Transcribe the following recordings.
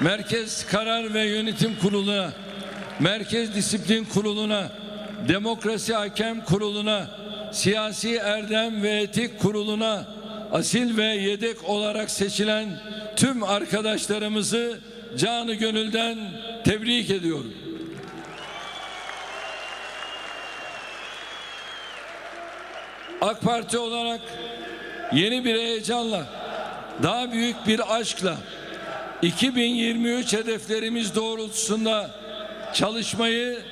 Merkez Karar ve Yönetim Kurulu'na, Merkez Disiplin Kurulu'na, Demokrasi Hakem Kurulu'na, Siyasi Erdem ve Etik Kurulu'na, asil ve yedek olarak seçilen tüm arkadaşlarımızı canı gönülden tebrik ediyorum. AK Parti olarak yeni bir heyecanla, daha büyük bir aşkla 2023 hedeflerimiz doğrultusunda çalışmayı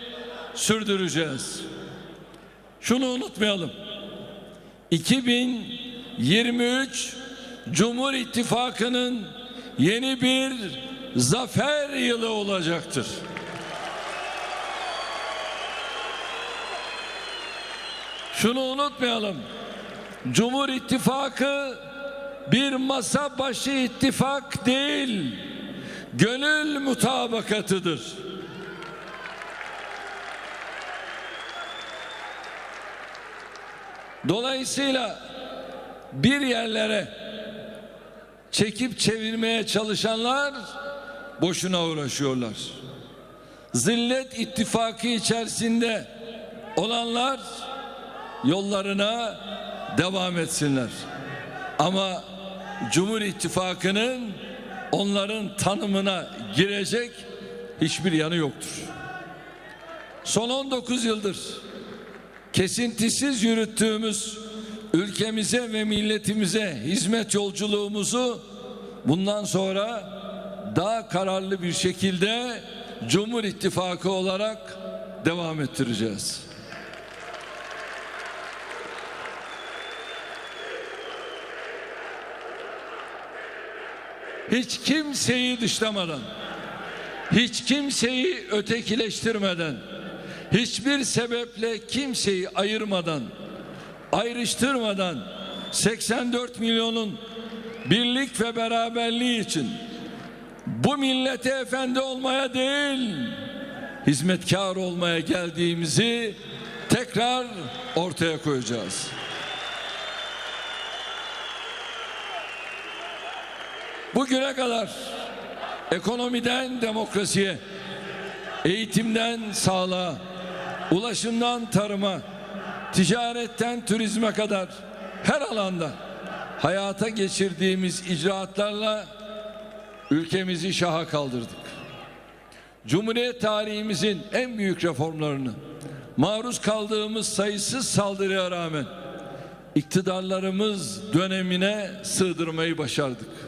sürdüreceğiz. Şunu unutmayalım. 2023 Cumhur İttifakı'nın yeni bir zafer yılı olacaktır. Şunu unutmayalım. Cumhur İttifakı bir masa başı ittifak değil, gönül mutabakatıdır. Dolayısıyla bir yerlere çekip çevirmeye çalışanlar boşuna uğraşıyorlar. Zillet ittifakı içerisinde olanlar yollarına devam etsinler. Ama Cumhur İttifakı'nın onların tanımına girecek hiçbir yanı yoktur. Son 19 yıldır kesintisiz yürüttüğümüz ülkemize ve milletimize hizmet yolculuğumuzu bundan sonra daha kararlı bir şekilde Cumhur İttifakı olarak devam ettireceğiz. Hiç kimseyi dışlamadan, hiç kimseyi ötekileştirmeden, hiçbir sebeple kimseyi ayırmadan, ayrıştırmadan 84 milyonun birlik ve beraberliği için bu millete efendi olmaya değil, hizmetkar olmaya geldiğimizi tekrar ortaya koyacağız. Bugüne kadar ekonomiden demokrasiye, eğitimden sağlığa, ulaşımdan tarıma, ticaretten turizme kadar her alanda hayata geçirdiğimiz icraatlarla ülkemizi şaha kaldırdık. Cumhuriyet tarihimizin en büyük reformlarını maruz kaldığımız sayısız saldırıya rağmen iktidarlarımız dönemine sığdırmayı başardık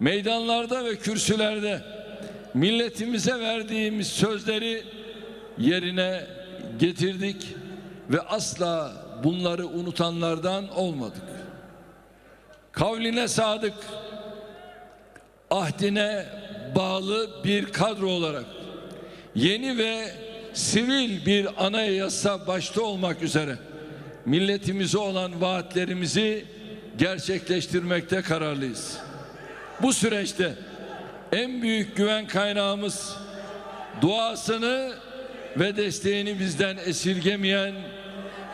meydanlarda ve kürsülerde milletimize verdiğimiz sözleri yerine getirdik ve asla bunları unutanlardan olmadık. Kavline sadık, ahdine bağlı bir kadro olarak yeni ve sivil bir anayasa başta olmak üzere milletimize olan vaatlerimizi gerçekleştirmekte kararlıyız. Bu süreçte en büyük güven kaynağımız duasını ve desteğini bizden esirgemeyen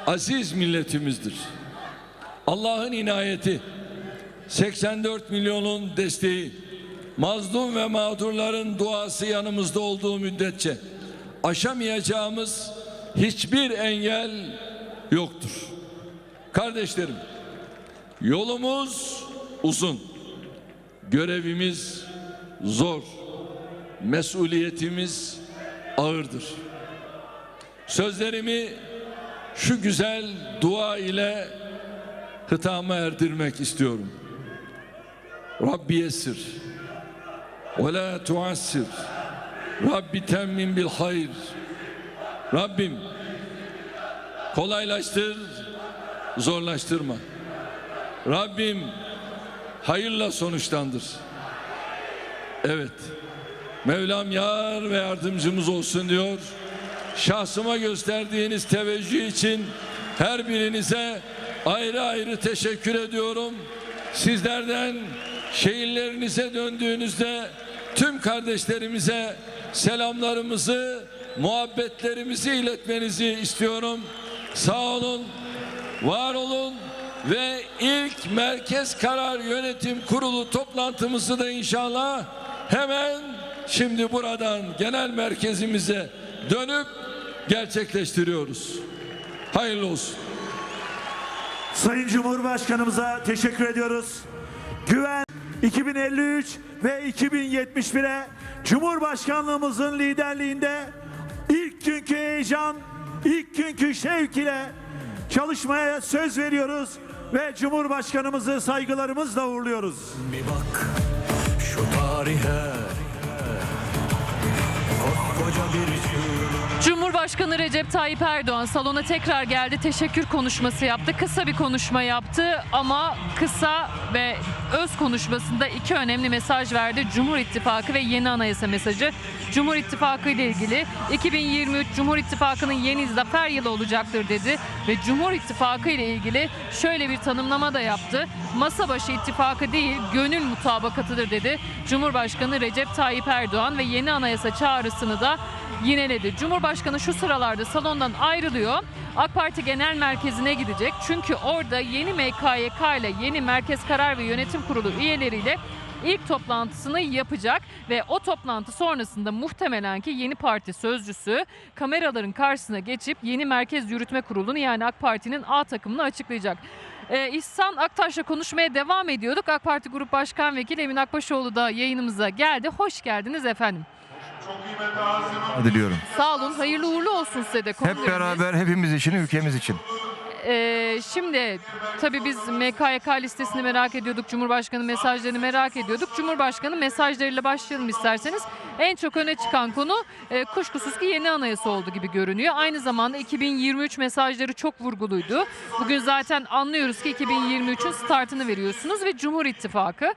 aziz milletimizdir. Allah'ın inayeti, 84 milyonun desteği, mazlum ve mağdurların duası yanımızda olduğu müddetçe aşamayacağımız hiçbir engel yoktur. Kardeşlerim, yolumuz uzun. Görevimiz zor. Mesuliyetimiz ağırdır. Sözlerimi şu güzel dua ile hitama erdirmek istiyorum. Rabbi yessir ve la tuassir Rabbi temmin bil hayr Rabbim kolaylaştır zorlaştırma Rabbim hayırla sonuçlandır. Evet. Mevlam yar ve yardımcımız olsun diyor. Şahsıma gösterdiğiniz teveccüh için her birinize ayrı ayrı teşekkür ediyorum. Sizlerden şehirlerinize döndüğünüzde tüm kardeşlerimize selamlarımızı, muhabbetlerimizi iletmenizi istiyorum. Sağ olun, var olun ve ilk Merkez Karar Yönetim Kurulu toplantımızı da inşallah hemen şimdi buradan genel merkezimize dönüp gerçekleştiriyoruz. Hayırlı olsun. Sayın Cumhurbaşkanımıza teşekkür ediyoruz. Güven 2053 ve 2071'e Cumhurbaşkanlığımızın liderliğinde ilk günkü heyecan, ilk günkü şevk ile çalışmaya söz veriyoruz ve Cumhurbaşkanımızı saygılarımızla uğurluyoruz. Bir bak şu tarihe Cumhurbaşkanı Recep Tayyip Erdoğan salona tekrar geldi. Teşekkür konuşması yaptı. Kısa bir konuşma yaptı ama kısa ve öz konuşmasında iki önemli mesaj verdi. Cumhur İttifakı ve yeni anayasa mesajı. Cumhur İttifakı ile ilgili 2023 Cumhur İttifakı'nın yeni zafer yılı olacaktır dedi ve Cumhur İttifakı ile ilgili şöyle bir tanımlama da yaptı. Masa başı ittifakı değil, gönül mutabakatıdır dedi. Cumhurbaşkanı Recep Tayyip Erdoğan ve yeni anayasa çağrısını da yineledi. Cumhurbaşkanı şu sıralarda salondan ayrılıyor. AK Parti Genel Merkezi'ne gidecek. Çünkü orada yeni MKYK ile yeni Merkez Karar ve Yönetim Kurulu üyeleriyle ilk toplantısını yapacak ve o toplantı sonrasında muhtemelen ki yeni parti sözcüsü kameraların karşısına geçip yeni Merkez Yürütme Kurulu'nu yani AK Parti'nin A takımını açıklayacak. Ee, İhsan Aktaş'la konuşmaya devam ediyorduk. AK Parti Grup Başkan Vekili Emin Akbaşoğlu da yayınımıza geldi. Hoş geldiniz efendim. Diliyorum. Sağ olun. Hayırlı uğurlu olsun size de. Hep beraber hepimiz için, ülkemiz için. Ee, şimdi tabii biz MKYK listesini merak ediyorduk. Cumhurbaşkanı mesajlarını merak ediyorduk. Cumhurbaşkanı mesajlarıyla başlayalım isterseniz. En çok öne çıkan konu e, kuşkusuz ki yeni anayasa oldu gibi görünüyor. Aynı zamanda 2023 mesajları çok vurguluydu. Bugün zaten anlıyoruz ki 2023'ün startını veriyorsunuz ve Cumhur İttifakı.